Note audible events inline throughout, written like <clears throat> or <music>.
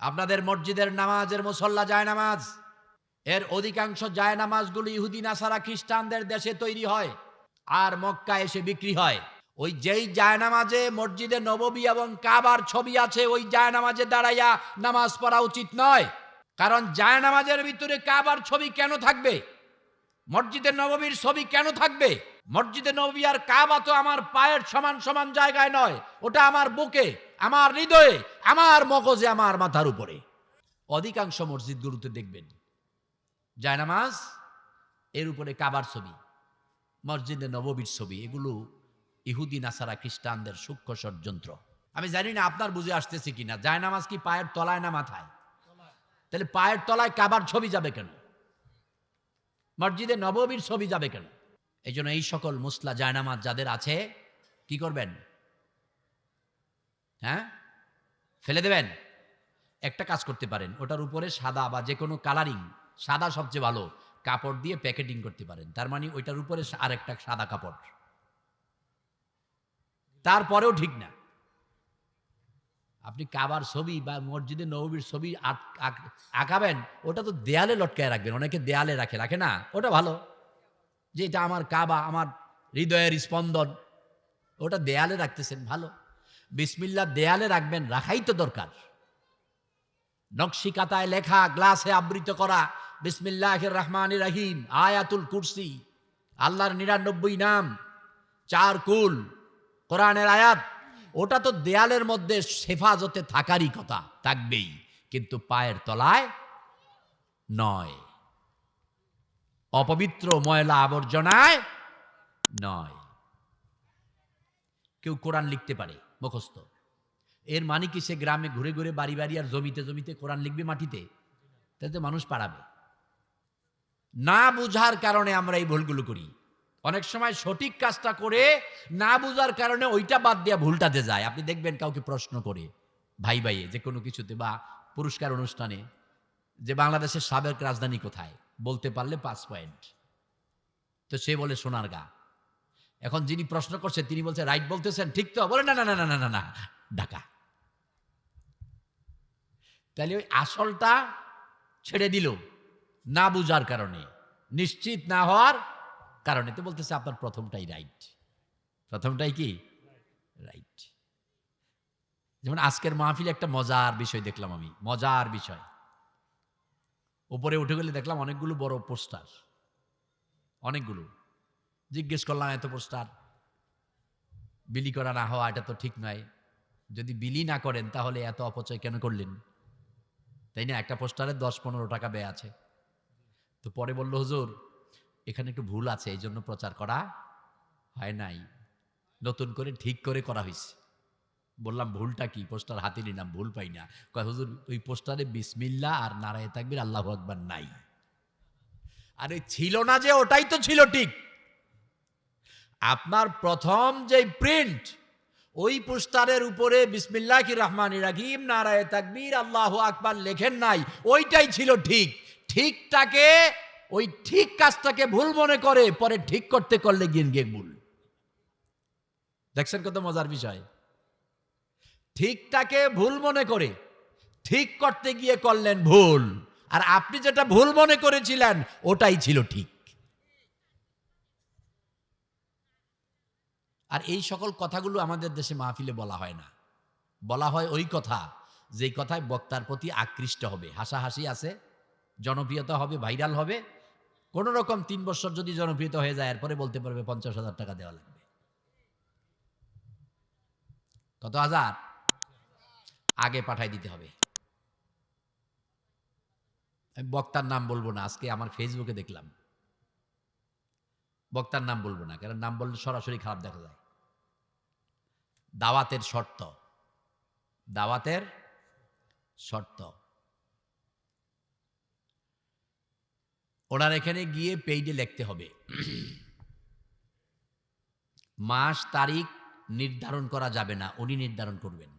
আপনাদের মসজিদের নামাজের মুসল্লা যায় নামাজ এর অধিকাংশ যায় নামাজগুলো ইহুদি, নাসারা খ্রিস্টানদের দেশে তৈরি হয় আর মক্কা এসে বিক্রি হয়। ওই যেই জায়নামাজে মসজিদে নববী এবং কাবার ছবি আছে, ওই জায়নামাজে দাঁড়াইয়া নামাজ পড়া উচিত নয়। কারণ জায়নামাজের ভিতরে কাবার ছবি কেন থাকবে? মসজিদে নববীর ছবি কেন থাকবে? মসজিদে নবী আর কাবা তো আমার পায়ের সমান সমান জায়গায় নয়, ওটা আমার বুকে। আমার হৃদয়ে, আমার মগজে, আমার মাথার উপরে। অধিকাংশ মসজিদ মসজিদগুলোতে দেখবেন, জায়নামাজ, এর উপরে কাবার ছবি, মসজিদে নববীর ছবি, এগুলো ইহুদি, নাসারা, খ্রিস্টানদের সূক্ষ্ম ষড়যন্ত্র। আমি জানি না আপনার বুঝে আসতেছে কিনা, জায়নামাজ কি পায়ের তলায় না মাথায়? তাহলে পায়ের তলায় কাবার ছবি যাবে কেন? মসজিদে নববীর ছবি যাবে কেন? এই জন্য এই সকল মুসলা জায়নামাজ যাদের আছে, কি করবেন? হ্যাঁ? ফেলে দেবেন? একটা কাজ করতে পারেন, ওটার উপরে সাদা বা যে কোনো কালারিং সাদা সবচেয়ে ভালো, কাপড় দিয়ে প্যাকেটিং করতে পারেন, তার মানে ওইটার উপরে আরেকটা সাদা কাপড়। তারপরেও ঠিক না। আপনি কাবার ছবি বা মসজিদে নবীর ছবি আঁক- আঁক- আঁকাবেন, ওটা তো দেয়ালে লটকায় রাখবেন, অনেকে দেয়ালে রাখে রাখে না? ওটা ভালো। যে এটা আমার কাবা, আমার হৃদয়ের স্পন্দন, ওটা দেয়ালে রাখতেছেন, ভালো। বিসমিল্লা দেয়ালে রাখবেন, রাখাই তো দরকার। নকশি কাতায় লেখা, গ্লাসে আবৃত করা বিসমিল্লাহ রহমান রাহিম, আয়াতুল কুরসি, আল্লাহর নিরানব্বই নাম, চার কুল, কোরআনের আয়াত, ওটা তো দেয়ালের মধ্যে হেফাজতে থাকারই কথা, থাকবেই, কিন্তু পায়ের তলায় নয়। অপবিত্র ময়লা আবর্জনায় নয়। কেউ কোরআন লিখতে পারে। মুখস্থ। এর মানে কি সে গ্রামে ঘুরে ঘুরে বাড়ি বাড়ি আর জমিতে জমিতে কোরআন লিখবে মাটিতে? তাতে মানুষ পাড়াবে। না বুঝার কারণে আমরা এই ভুলগুলো করি। অনেক সময় সঠিক কাজটা করে না বুঝার কারণে ওইটা বাদ দিয়া ভুলটাতে যায়। আপনি দেখবেন কাউকে প্রশ্ন করে, ভাই ভাইয়ে, যে কোনো কিছুতে বা পুরস্কার অনুষ্ঠানে, যে বাংলাদেশের সাবেক রাজধানী কোথায়? বলতে পারলে পাঁচ পয়েন্ট। তো সে বলে সোনার গা এখন যিনি প্রশ্ন করছেন তিনি বলছে রাইট বলতেছেন? ঠিক তো? বলে, না না না না না না না, ঢাকা। তাহলে ওই আসলটা ছেড়ে দিল, না বুঝার কারণে, নিশ্চিত না হওয়ার কারণে। তো বলতেছে, আপনার প্রথমটাই রাইট প্রথমটাই কি? রাইট যেমন আজকের মাহফিলে একটা মজার বিষয় দেখলাম আমি, মজার বিষয়। উপরে উঠে গেলে দেখলাম অনেকগুলো বড় পোস্টার, অনেকগুলো। জিজ্ঞেস করলাম, এত পোস্টার বিলি করা না হওয়া, এটা তো ঠিক নয়। যদি বিলি না করেন, তাহলে এত অপচয় কেন করলেন? তাই না? একটা পোস্টারে দশ পনেরো টাকা ব্যয় আছে। তো পরে বলল, হুজুর, এখানে একটু ভুল আছে এই জন্য প্রচার করা হয় নাই। নতুন করে ঠিক করে করা হয়েছে বললাম, ভুলটা কি? পোস্টার হাতে নিলাম, ভুল পাই না। কয়, হুজুর, ওই পোস্টারে বিসমিল্লা আর নারায় তাকবির আল্লাহ আকবার নাই। আরে, ছিল না যে, ওটাই তো ছিল ঠিক। আপনার প্রথম যে প্রিন্ট ওই পোস্টারের উপরে বিসমিল্লাহ কি রহমান রাহিম, নারায় তাকবীর, আল্লাহ আকবার লেখেন নাই, ওইটাই ছিল ঠিক। ঠিকটাকে, ওই ঠিক কাজটাকে ভুল মনে করে, পরে ঠিক করতে করলে গিয়ে ভুল। দেখছেন কত মজার বিষয়? ঠিকটাকে ভুল মনে করে, ঠিক করতে গিয়ে করলেন ভুল। আর আপনি যেটা ভুল মনে করেছিলেন, ওটাই ছিল ঠিক। আর এই সকল কথাগুলো আমাদের দেশে মাহফিলে বলা হয় না। বলা হয় ওই কথা, যেই কথায় বক্তার প্রতি আকৃষ্ট হবে। হাসাহাসি আছে, জনপ্রিয়তা হবে, ভাইরাল হবে। কোন রকম তিন বছর যদি জনপ্রিয়তা হয়ে যায়, এরপরে বলতে পারবে পঞ্চাশ হাজার টাকা দেওয়া লাগবে। কত হাজার? আগে পাঠাই দিতে হবে। আমি বক্তার নাম বলব না, আজকে আমার ফেসবুকে দেখলাম। বক্তার নাম বলব না কারণ নাম বললে সরাসরি খারাপ দেখা যায়। দাওয়াতের শর্ত। দাওয়াতের শর্ত। ওনার এখানে গিয়ে পেইডে লিখতে হবে। <clears throat> মাস, তারিখ নির্ধারণ করা যাবে না, উনি নির্ধারণ করবেন।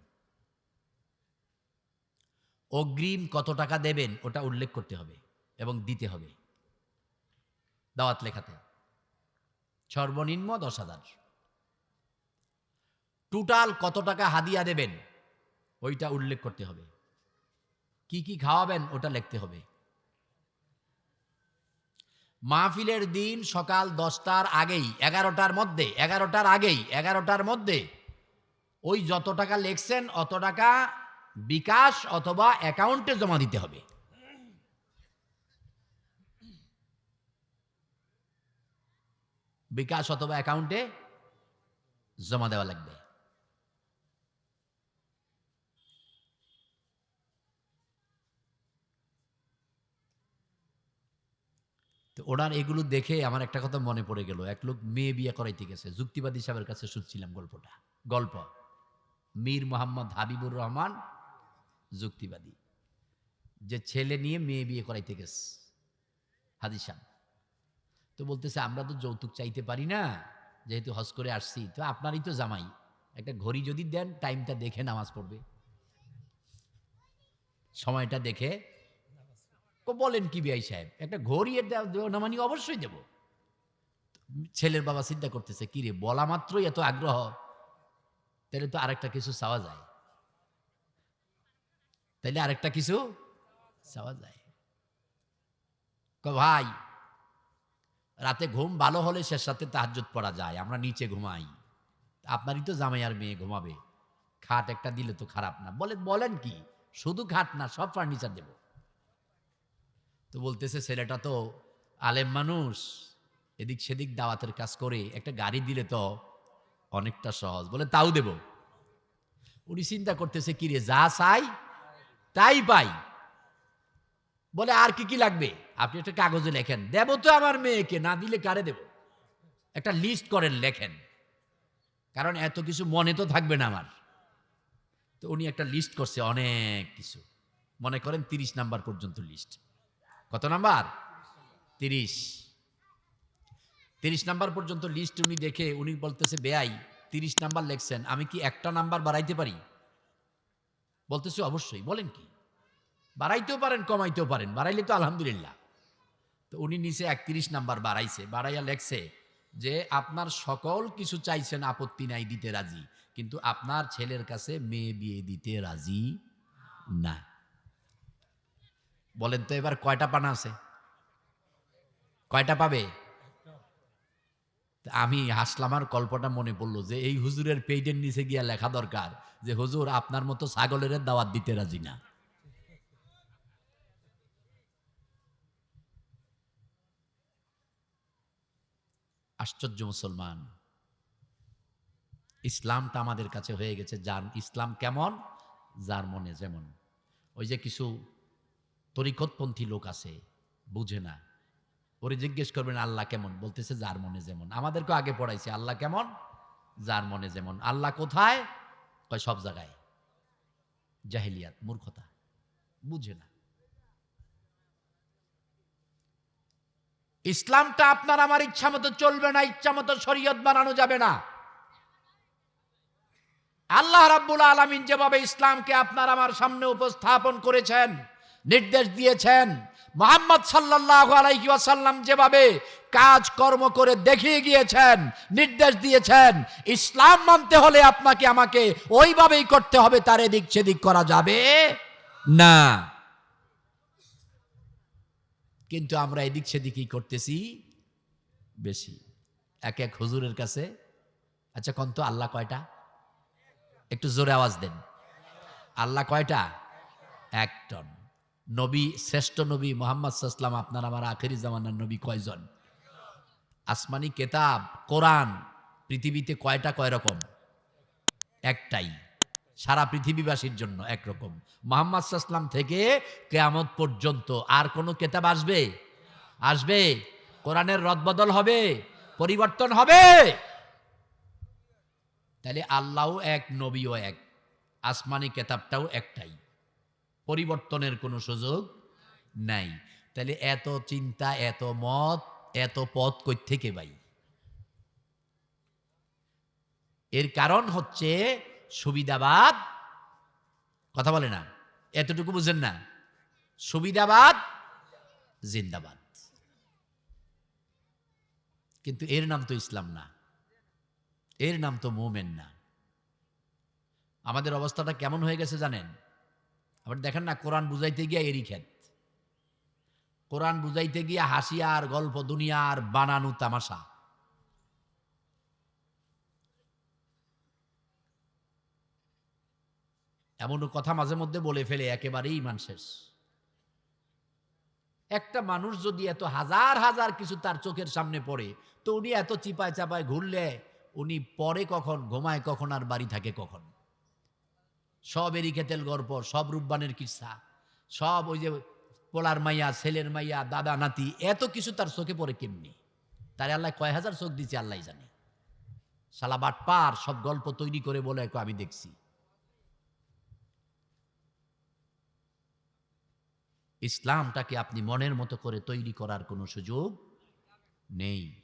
অগ্রিম কত টাকা দেবেন, ওটা উল্লেখ করতে হবে এবং দিতে হবে। দাওয়াত লেখাতে। সর্বনিম্ন দশ হাজার। টোটাল কত টাকা হাদিয়া দেবেন? ওইটা উল্লেখ করতে হবে। কি কি খাওয়াবেন, ওটা লিখতে হবে। মাহফিলের দিন সকাল দশটার আগেই, এগারোটার মধ্যে, এগারোটার আগেই, এগারোটার মধ্যে ওই যত টাকা লেখছেন, অত টাকা বিকাশ অথবা অ্যাকাউন্টে জমা দিতে হবে। বিকাশ অথবা অ্যাকাউন্টে জমা দেওয়া লাগবে। তো ওনার এগুলো দেখে আমার একটা কথা মনে পড়ে গেল। এক লোক মেয়ে বিয়ে করাইতে গেছে। যুক্তিবাদী সাহেবের কাছে শুনছিলাম গল্পটা। গল্প। মীর মোহাম্মদ হাবিবুর রহমান যুক্তিবাদী। যে ছেলে নিয়ে মেয়ে বিয়ে করাইতে গেছে। সাহেব। তো বলতেছে, আমরা তো যৌতুক চাইতে পারি না, যেহেতু হজ করে আসছি। তো আপনারই তো জামাই, একটা ঘড়ি যদি দেন, টাইমটা দেখে নামাজ পড়বে। সময়টা দেখে বলেন কি বিআই সাহেব, একটা ঘড়ি এর দেওয়া- দেওয়া না মানে অবশ্যই দেব। ছেলের বাবা চিন্তা করতেছে, কি রে, বলা মাত্রই এত আগ্রহ, তাহলে তো আরেকটা কিছু চাওয়া যায়। তাইলে আরেকটা কিছু চাওয়া যায়। ক ভাই রাতে ঘুম ভালো হলে শেষ রাতে তাহাজ্জুদ পড়া যায়, আমরা নিচে ঘুমাই। আপনারই তো জামাই আর মেয়ে ঘুমাবে। খাট একটা দিলে তো খারাপ না। বলে, বলেন কি, শুধু খাট না, সব ফার্নিচার দেব। তো বলতেছে, ছেলেটা তো আলেম মানুষ, এদিক সেদিক দাওয়াতের কাজ করে, একটা গাড়ি দিলে তো অনেকটা সহজ। বলে, তাও দেব। উনি চিন্তা করতেছে কি রে যা চাই, তাই পাই। বলে, আর কি কি লাগবে? আপনি একটা কাগজে লেখেন। দেব তো আমার মেয়েকে, না দিলে কারে দেব? একটা লিস্ট করেন, লেখেন। কারণ এত কিছু মনে তো থাকবে না আমার। তো উনি একটা লিস্ট করছে, অনেক কিছু। মনে করেন তিরিশ নাম্বার পর্যন্ত লিস্ট কত নাম্বার? তিরিশ। তিরিশ নাম্বার পর্যন্ত লিস্ট উনি দেখে, উনি বলতেছে, বেআই, তিরিশ নাম্বার লেখছেন। আমি কি একটা নাম্বার বাড়াইতে পারি? বলতেছে, অবশ্যই। বলেন কি? বাড়াইতেও পারেন, কমাইতেও পারেন। বাড়াইলে তো আলহামদুলিল্লাহ। তো উনি নিচে একত্রিশ নাম্বার বাড়াইছে। বাড়াইয়া লেখছে যে, আপনার সকল কিছু চাইছেন আপত্তি নাই, দিতে রাজি। কিন্তু আপনার ছেলের কাছে মেয়ে বিয়ে দিতে রাজি না বলেন তো এবার কয়টা পানা আছে? কয়টা পাবে? আমি হাসলাম আর মনে পড়ল যে, এই হুজুরের পেইডের নিচে গিয়া লেখা দরকার যে, হুজুর, আপনার মতো ছাগলের দাওয়াত দিতে রাজি না। আশ্চর্য মুসলমান। ইসলামটা আমাদের কাছে হয়ে গেছে, যার ইসলাম কেমন? যার মনে যেমন। ওই যে কিছু তরিকতপন্থী লোক আছে, বুঝে না। ওরে জিজ্ঞেস করবেন, আল্লাহ কেমন? বলতেছে, যার মনে যেমন। আমাদেরকে আগে পড়াইছে, আল্লাহ কেমন? যার মনে যেমন। আল্লাহ কোথায়? কয় সব জায়গায়। জাহিলিয়াত, মূর্খতা। বুঝে না। ইসলামটা আপনার আমার ইচ্ছা মতো চলবে না ইচ্ছা মতো শরীয়ত বানানো যাবে না। আল্লাহ রাব্বুল আলামিন যেভাবে ইসলামকে আপনার আমার সামনে উপস্থাপন করেছেন, নির্দেশ দিয়েছেন, মোহাম্মদ সাল্লাল্লাহু আলাইহি ওয়াসাল্লাম যেভাবে কাজ কর্ম করে দেখিয়ে গিয়েছেন, নির্দেশ দিয়েছেন, ইসলাম মানতে হলে আপনাকে আমাকে ওইভাবেই করতে হবে, তার এদিক সেদিক করা যাবে না। কিন্তু আমরা এদিক সেদিকই করতেছি বেশি। এক এক হুজুরের কাছে আচ্ছা কন্ত আল্লাহ কয়টা? একটু জোরে আওয়াজ দেন। আল্লাহ কয়টা? এক টন। নবী, শ্রেষ্ঠ নবী মোহাম্মদ সাল্লাম আপনার আমার আখেরি জামানার নবী কয়জন? আসমানি কেতাব, কোরআন, পৃথিবীতে কয়টা কয় রকম? একটাই। সারা পৃথিবীবাসীর জন্য একরকম। মোহাম্মদ সাল্লাম থেকে কেয়ামত পর্যন্ত আর কোনো কেতাব আসবে? আসবে? কোরআনের রদবদল হবে? পরিবর্তন হবে? তাহলে আল্লাহও এক, নবীও এক, আসমানি কেতাবটাও একটাই। পরিবর্তনের কোনো সুযোগ নাই। তাহলে এত চিন্তা, এত মত, এত পথ কই থেকে ভাই? এর কারণ হচ্ছে সুবিধাবাদ? কথা বলে না। এতটুকু বুঝেন না। সুবিধাবাদ, জিন্দাবাদ। কিন্তু এর নাম তো ইসলাম না। এর নাম তো মোমেন না। আমাদের অবস্থাটা কেমন হয়ে গেছে জানেন? আবার দেখেন না, কোরআন বুঝাইতে গিয়া এরই খেত কোরআন বুঝাইতে গিয়া হাসি আর গল্প, দুনিয়ার বানানো তামাশা। এমন কথা মাঝে মধ্যে বলে ফেলে, একেবারেই ইমান শেষ। একটা মানুষ যদি এত হাজার হাজার কিছু তার চোখের সামনে পড়ে, তো উনি এত চিপায় চাপায় ঘুরলে উনি পরে কখন, ঘুমায় কখন আর বাড়ি থাকে কখন? সব এরি খেতেল গল্প, সব রূপবানের কিসা, সব ওই যে পোলার মাইয়া, ছেলের মাইয়া, দাদা, নাতি, এত কিছু তার চোখে পড়ে কেমনি? তার আল্লাহ কয় হাজার চোখ দিচ্ছে আল্লাহ জানে। সালা বাটপার, সব গল্প তৈরি করে বলে, "কয়, আমি দেখছি। ইসলামটাকে আপনি মনের মতো করে তৈরি করার কোনো সুযোগ নেই।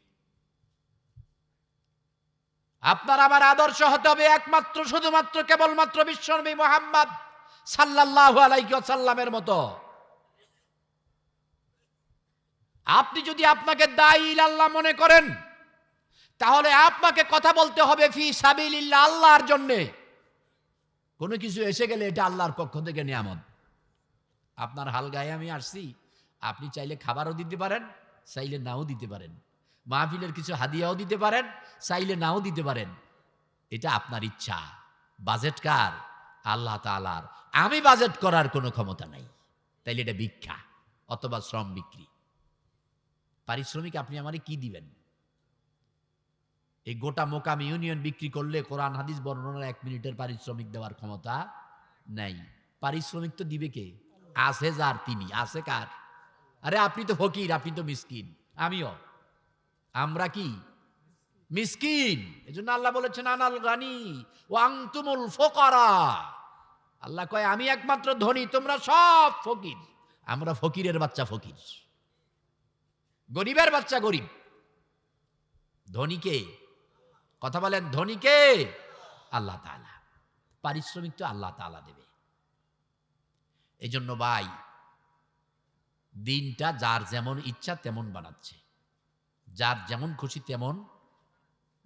আপনার আমার আদর্শ হতে হবে একমাত্র, শুধুমাত্র, কেবলমাত্র বিশ্বনবী মোহাম্মদ সাল্লাল্লাহু আলাইহি সাল্লামের মতো। আপনি যদি আপনাকে দায়ী আল্লাহ মনে করেন, তাহলে আপনাকে কথা বলতে হবে ফি সাবিলিল্লাহ, আল্লাহর জন্যে। কোনো কিছু এসে গেলে এটা আল্লাহর পক্ষ থেকে নিয়ামত। আপনার হাল গায়ে আমি আসছি, আপনি চাইলে খাবারও দিতে পারেন, চাইলে নাও দিতে পারেন। মাহফিলের কিছু হাদিয়াও দিতে পারেন, চাইলে নাও দিতে পারেন। এটা আপনার ইচ্ছা। বাজেট কার? আল্লাহ তালার আমি বাজেট করার কোনো ক্ষমতা নাই। তাইলে এটা ভিক্ষা অথবা শ্রম বিক্রি। পারিশ্রমিক আপনি আমারে কি দিবেন? এই গোটা মোকাম ইউনিয়ন বিক্রি করলে কোরআন, হাদিস বর্ণনার এক মিনিটের পারিশ্রমিক দেওয়ার ক্ষমতা নাই। পারিশ্রমিক তো দিবে কে? আছে যার তিনি, আছে কার? আরে আপনি তো ফকির, আপনি তো মিসকিন, আমিও। আমরা কি? মিসকিন। এই জন্য আল্লাহ বলেছেন, আনাল গানি ওয়াং তুমুল ফোকারা। আল্লাহ কয়, আমি একমাত্র ধনী, তোমরা সব ফকির। আমরা ফকিরের বাচ্চা ফকির। গরিবের বাচ্চা গরিব। ধনীকে কথা বলেন ধনীকে আল্লাহ তাআলা। পারিশ্রমিক তো আল্লাহ তাআলা দেবে। এই জন্য ভাই, দিনটা যার যেমন ইচ্ছা তেমন বানাচ্ছে। যার যেমন খুশি তেমন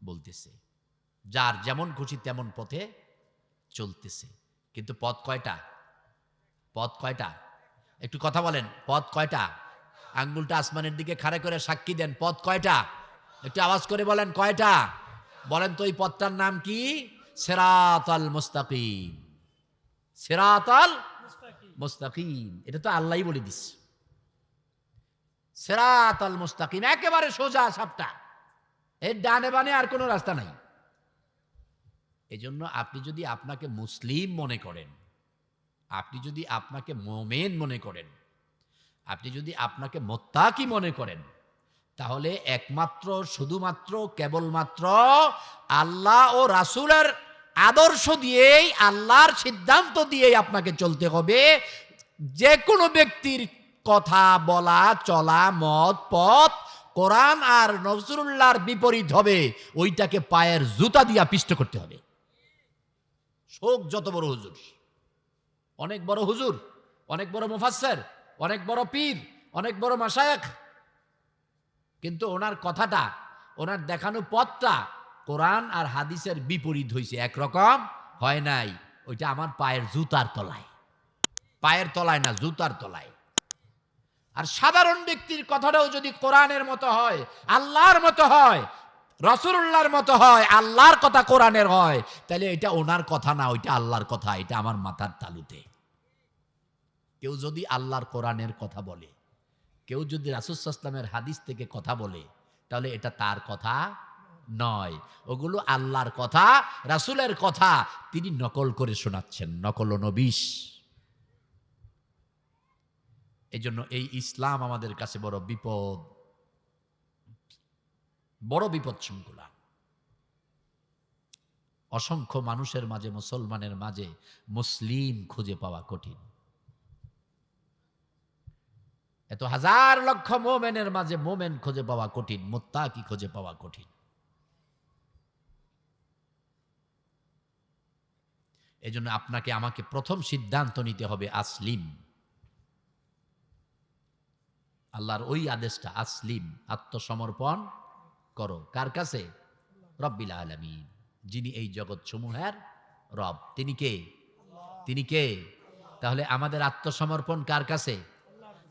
বলতেছে। যার যেমন খুশি তেমন পথে চলতেছে। কিন্তু পথ কয়টা? পথ কয়টা? একটু কথা বলেন, পথ কয়টা? আঙ্গুলটা আসমানের দিকে খাড়ে করে সাক্ষী দেন, পথ কয়টা? একটু আওয়াজ করে বলেন, কয়টা? বলেন তো এই পথটার নাম কি? সেরাতাল মুস্তাকিম। সেরাতাল মুস্তাকিম। এটা তো আল্লাহই বলে দিস। সেরাত আল মুস্তাকিম, একেবারে সোজা সাপটা। এর ডানে বানে আর কোনো রাস্তা নাই। এজন্য আপনি যদি আপনাকে মুসলিম মনে করেন, আপনি যদি আপনাকে মোমেন মনে করেন, আপনি যদি আপনাকে মোত্তাকি মনে করেন, তাহলে একমাত্র, শুধুমাত্র, কেবলমাত্র আল্লাহ ও রাসূলের আদর্শ দিয়েই, আল্লাহর সিদ্ধান্ত দিয়েই আপনাকে চলতে হবে। যে কোনো ব্যক্তির কথা বলা, চলা, মত, পথ কোরআন আর নজরুল্লাহর বিপরীত হবে। ওইটাকে পায়ের জুতা দিয়া পিষ্ট করতে হবে। শোক যত বড় হুজুর, অনেক বড় হুজুর, অনেক বড় মুফাসসর, অনেক বড় পীর, অনেক বড় মাসায়েক কিন্তু ওনার কথাটা, ওনার দেখানো পথটা কোরআন আর হাদিসের বিপরীত হয়েছে একরকম হয় নাই। ওইটা আমার পায়ের জুতার তলায়। পায়ের তলায় না, জুতার তলায়। আর সাধারণ ব্যক্তির কথাটাও যদি কোরআনের মতো হয়, আল্লাহর মতো হয় রসুল্লাহর মতো হয়, আল্লাহর কথা কোরআনের হয়, তাহলে এটা ওনার কথা না, ওইটা আল্লাহর কথা, এটা আমার মাথার তালুতে। কেউ যদি আল্লাহর কোরআনের কথা বলে, কেউ যদি রাসুসাল্লামের হাদিস থেকে কথা বলে, তাহলে এটা তার কথা নয়। ওগুলো আল্লাহর কথা, রাসুলের কথা তিনি নকল করে শোনাচ্ছেন, নকল নবিশ। এই জন্য এই ইসলাম আমাদের কাছে বড় বিপদ। বড় বিপদ শৃঙ্খলা। অসংখ্য মানুষের মাঝে, মুসলমানের মাঝে মুসলিম খুঁজে পাওয়া কঠিন। এত হাজার লক্ষ মোমেনের মাঝে মোমেন খুঁজে পাওয়া কঠিন, মোত্তাকি খুঁজে পাওয়া কঠিন। এজন্য আপনাকে, আমাকে প্রথম সিদ্ধান্ত নিতে হবে আসলিম। আল্লাহর ওই আদেশটা, আসলিম, আত্মসমর্পণ করো। কার কাছে? রব্বিল আলমিন, যিনি এই জগৎ সমূহের রব। তিনি কে? তিনি কে? তাহলে আমাদের আত্মসমর্পণ কার কাছে?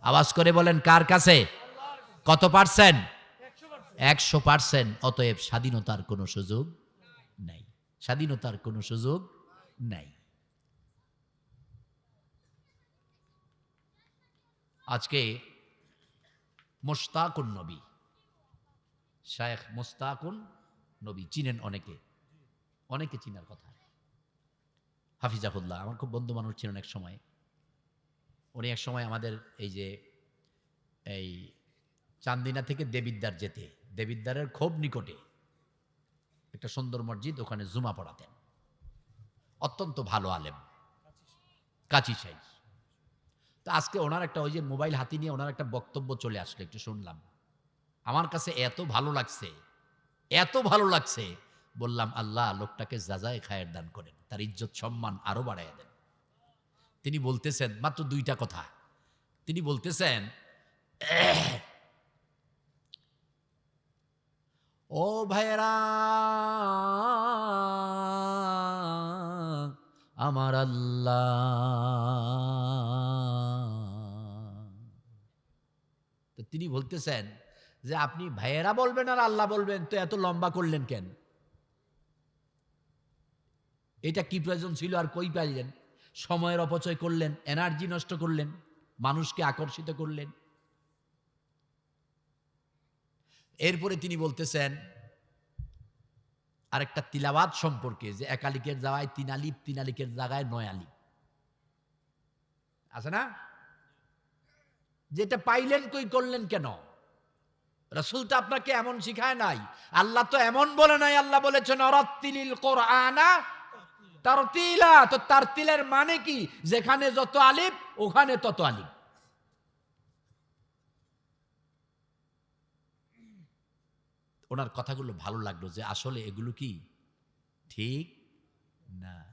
আওয়াজ করে বলেন, কার কাছে? কত পার্সেন্ট? একশো পার্সেন্ট। অতএব স্বাধীনতার কোনো সুযোগ নাই। স্বাধীনতার কোনো সুযোগ নাই। আজকে মোস্তাকুন নবী, শায়েখ মোস্তাকুন নবী চিনেন অনেকে অনেকে চিনার কথা। হাফিজাহুল্লাহ, আমার খুব বন্ধু মানুষ ছিলেন এক সময়। উনি এক সময় আমাদের এই যে, এই চান্দিনা থেকে দেবিদ্দার যেতে দেবিদ্দারের খুব নিকটে একটা সুন্দর মসজিদ, ওখানে জুমা পড়াতেন। অত্যন্ত ভালো আলেম। কাচি সাইজ। তো আজকে ওনার একটা ওই যে মোবাইল হাতি নিয়ে ওনার একটা বক্তব্য চলে আসলো, একটু শুনলাম। আমার কাছে এত ভালো লাগছে, এত ভালো লাগছে, বললাম, আল্লাহ, লোকটাকে যাজায় খায়ের দান করেন, তার ইজ্জত সম্মান আরও বাড়াইয়া দেন। তিনি বলতেছেন, মাত্র দুইটা কথা। তিনি বলতেছেন, ও ভাইরা আমার আল্লাহ। তো তিনি বলতেছেন যে, আপনি ভাইয়েরা বলবেন আর আল্লাহ বলবেন, তো এত লম্বা করলেন কেন? এটা কি প্রয়োজন ছিল আর কই পাইলেন? সময়ের অপচয় করলেন এনার্জি নষ্ট করলেন, মানুষকে আকর্ষিত করলেন। এরপরে তিনি বলতেছেন আরেকটা তিলাবাত সম্পর্কে যে একালিকের জায়গায় তিন আলিপ, তিন আলিকের জায়গায় নয় আলিপ। আছে না? যেটা পাইলেন কই করলেন কেন? রসুল তো আপনাকে এমন শিখায় নাই। আল্লাহ তো এমন বলে নাই, আল্লাহ বলেছেন তার তিলা তো তার তিলের মানে কি? যেখানে যত আলিফ ওখানে তত আলিফ ওনার কথাগুলো ভালো লাগল যে আসলে এগুলো কি? ঠিক না।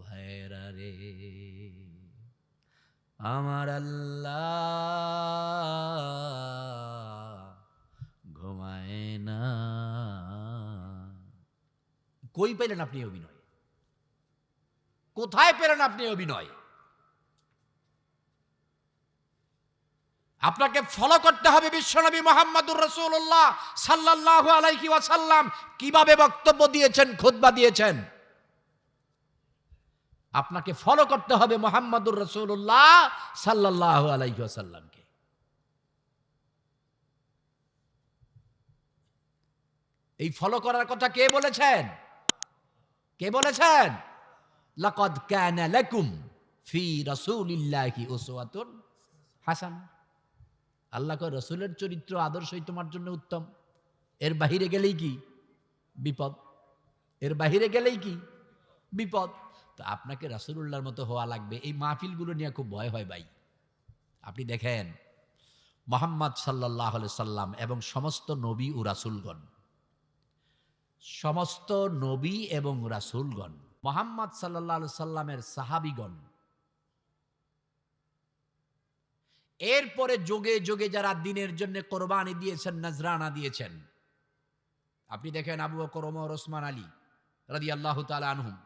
ভাইরা রে, আমার আল্লাহ ঘুমায় না। কই পেলেন আপনি অভিনয়? কোথায় পেলেন আপনি অভিনয়? আপনাকে ফলো করতে হবে বিশ্বনবী মোহাম্মদুর রসুল্লাহ সাল্লাহ আলাইহি ওয়াসাল্লাম। কীভাবে বক্তব্য দিয়েছেন, খুতবা দিয়েছেন? আপনাকে ফলো করতে হবে মোহাম্মদুর রসুল্লাহ সাল্লাহ আলাইহি ওয়াসাল্লামকে। এই ফলো করার কথা কে বলেছেন? কে বলেছেন? লাকাদ কানা লাকুম ফি রাসূলিল্লাহি উসওয়াতুন হাসানাহ আল্লাহ রসুলের চরিত্র আদর্শই তোমার জন্য উত্তম। এর বাহিরে গেলেই কি? বিপদ। এর বাহিরে গেলেই কি? বিপদ। তো আপনাকে রাসুলুল্লাহর মতো হওয়া লাগবে। এই মাহফিলগুলো নিয়ে খুব ভয় হয় ভাই। আপনি দেখেন, মোহাম্মদ সাল্লাহ সাল্লাম এবং সমস্ত নবী ও রাসুলগণ। সমস্ত নবী এবং রাসুলগণ। মোহাম্মদ সাল্লাহ সাল্লামের সাহাবিগণ এরপরে যোগে যোগে যারা দিনের জন্য কোরবানি দিয়েছেন, নজরানা দিয়েছেন। আপনি দেখেন আবু বকর, ওমর, ওসমান, আলী রাদি আল্লাহ আনহুম।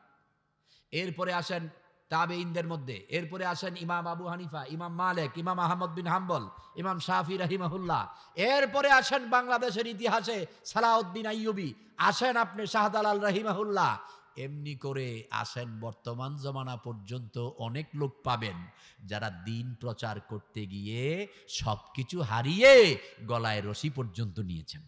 এরপরে আসেন তাবে ইনদের মধ্যে, এরপরে আসেন ইমাম আবু হানিফা, ইমাম মালেক, ইমাম আহমদ বিন হাম্বল, ইমাম শাহি রাহিমাহুল্লাহ। এরপরে আসেন বাংলাদেশের ইতিহাসে সালাউদ্দিন আইয়ুবি। আসেন আপনি শাহদালাল রাহিমাহুল্লাহ। এমনি করে আসেন বর্তমান জমানা পর্যন্ত অনেক লোক পাবেন যারা দিন প্রচার করতে গিয়ে সবকিছু হারিয়ে গলায় রশি পর্যন্ত নিয়েছেন।